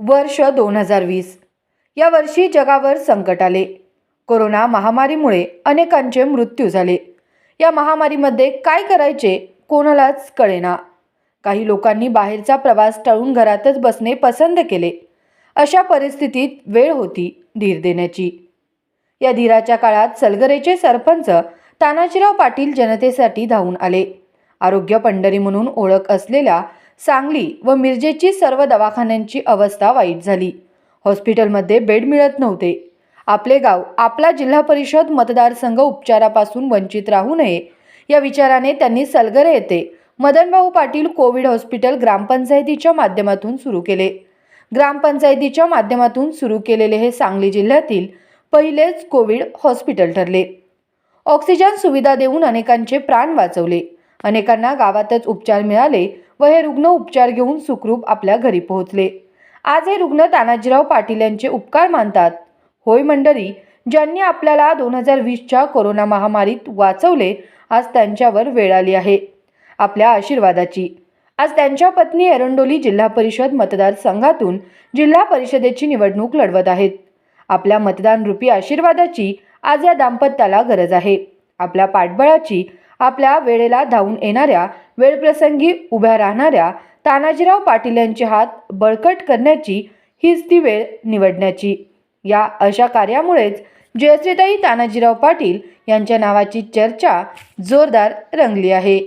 वर्ष दोन हजार वीस. या वर्षी जगावर संकट आले. कोरोना महामारीमुळे अनेकांचे मृत्यू झाले. या महामारीमध्ये काय करायचे कोणालाच कळेना. काही लोकांनी बाहेरचा प्रवास टाळून घरातच बसणे पसंत केले. अशा परिस्थितीत वेळ होती धीर देण्याची. या धीराच्या काळात सलगरेचे सरपंच तानाजीराव पाटील जनतेसाठी धावून आले. आरोग्य पंढरी म्हणून ओळख असलेल्या सांगली व मिरजेची सर्व दवाखान्यांची अवस्था वाईट झाली. हॉस्पिटलमध्ये बेड मिळत नव्हते. आपले गाव आपला जिल्हा परिषद मतदारसंघ उपचारापासून वंचित राहू नये या विचाराने त्यांनी सलगरे येथे मदनभाऊ पाटील कोविड हॉस्पिटल ग्रामपंचायतीच्या माध्यमातून सुरू केले. ग्रामपंचायतीच्या माध्यमातून सुरू केलेले हे सांगली जिल्ह्यातील पहिलेच कोविड हॉस्पिटल ठरले. ऑक्सिजन सुविधा देऊन अनेकांचे प्राण वाचवले. अनेकांना गावातच उपचार मिळाले व हे रुग्ण उपचार घेऊन सुखरूप आपल्या घरी पोहोचले. आज हे रुग्ण तानाजीराव पाटील यांचे उपकार मानतात. होय मंडळी ज्यांनी आपल्याला दोन हजार वीसच्या कोरोना महामारीत वाचवले आज त्यांच्यावर वेळ आली आहे. आपल्या आशीर्वादाची. आज त्यांच्या पत्नी एरंडोली जिल्हा परिषद मतदारसंघातून जिल्हा परिषदेची निवडणूक लढवत आहेत. आपल्या मतदान रूपी आशीर्वादाची आज या दाम्पत्याला गरज आहे. आपल्या पाठबळाची आपल्या वेळेला धावून येणाऱ्या वेळप्रसंगी उभ्या राहणाऱ्या तानाजीराव पाटील यांचे हात बळकट करण्याची हीच ती वेळ निवडण्याची. या अशा कार्यामुळेच जयश्रीताई तानाजीराव पाटील यांच्या नावाची चर्चा जोरदार रंगली आहे.